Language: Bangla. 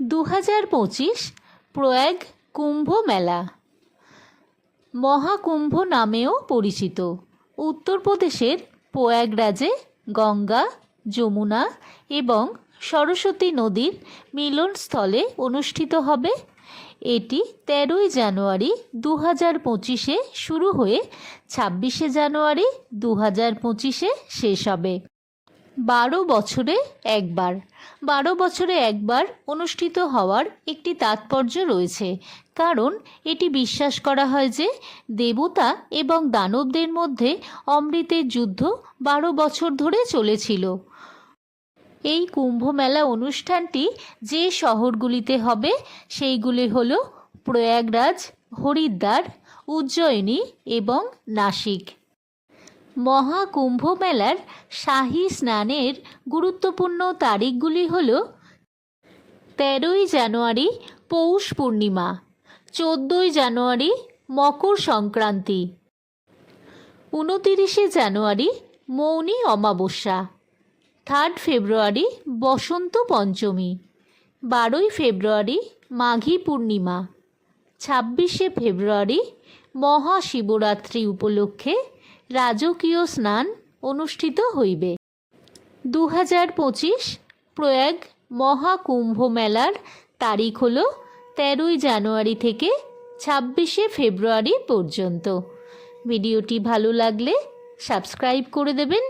দু হাজার পঁচিশ প্রয়াগ কুম্ভ মেলা। মহাকুম্ভ নামেও পরিচিত। উত্তরপ্রদেশের প্রয়াগরাজে গঙ্গা, যমুনা এবং সরস্বতী নদীর মিলনস্থলে অনুষ্ঠিত হবে। এটি তেরোই জানুয়ারি দু হাজার পঁচিশে শুরু হয়ে ছাব্বিশে জানুয়ারি দু হাজার পঁচিশে শেষ হবে। বারো বছরে একবার। বারো বছরে একবার অনুষ্ঠিত হওয়ার একটি তাৎপর্য রয়েছে, কারণ এটি বিশ্বাস করা হয় যে দেবতা এবং দানবদের মধ্যে অমৃতের যুদ্ধ বারো বছর ধরে চলেছিল। এই কুম্ভ মেলা অনুষ্ঠানটি যে শহরগুলিতে হবে, সেইগুলি হল প্রয়াগরাজ, হরিদ্বার, উজ্জয়িনী এবং নাসিক। মহাকুম্ভ মেলার শাহী স্নানের গুরুত্বপূর্ণ তারিখগুলি হল তেরোই জানুয়ারি পৌষ পূর্ণিমা, চোদ্দোই জানুয়ারি মকর সংক্রান্তি, উনতিরিশে জানুয়ারি মৌনী অমাবস্যা, থার্ড ফেব্রুয়ারি বসন্ত পঞ্চমী, বারোই ফেব্রুয়ারি মাঘী পূর্ণিমা, ছাব্বিশে ফেব্রুয়ারি মহাশিবরাত্রি উপলক্ষে রাজকীয় স্নান অনুষ্ঠিত হইবে। দু হাজার পঁচিশ প্রয়াগ মহাকুম্ভ মেলার তারিখ হল তেরোই জানুয়ারি থেকে ছাব্বিশে ফেব্রুয়ারি পর্যন্ত। ভিডিওটি ভালো লাগলে সাবস্ক্রাইব করে দেবেন।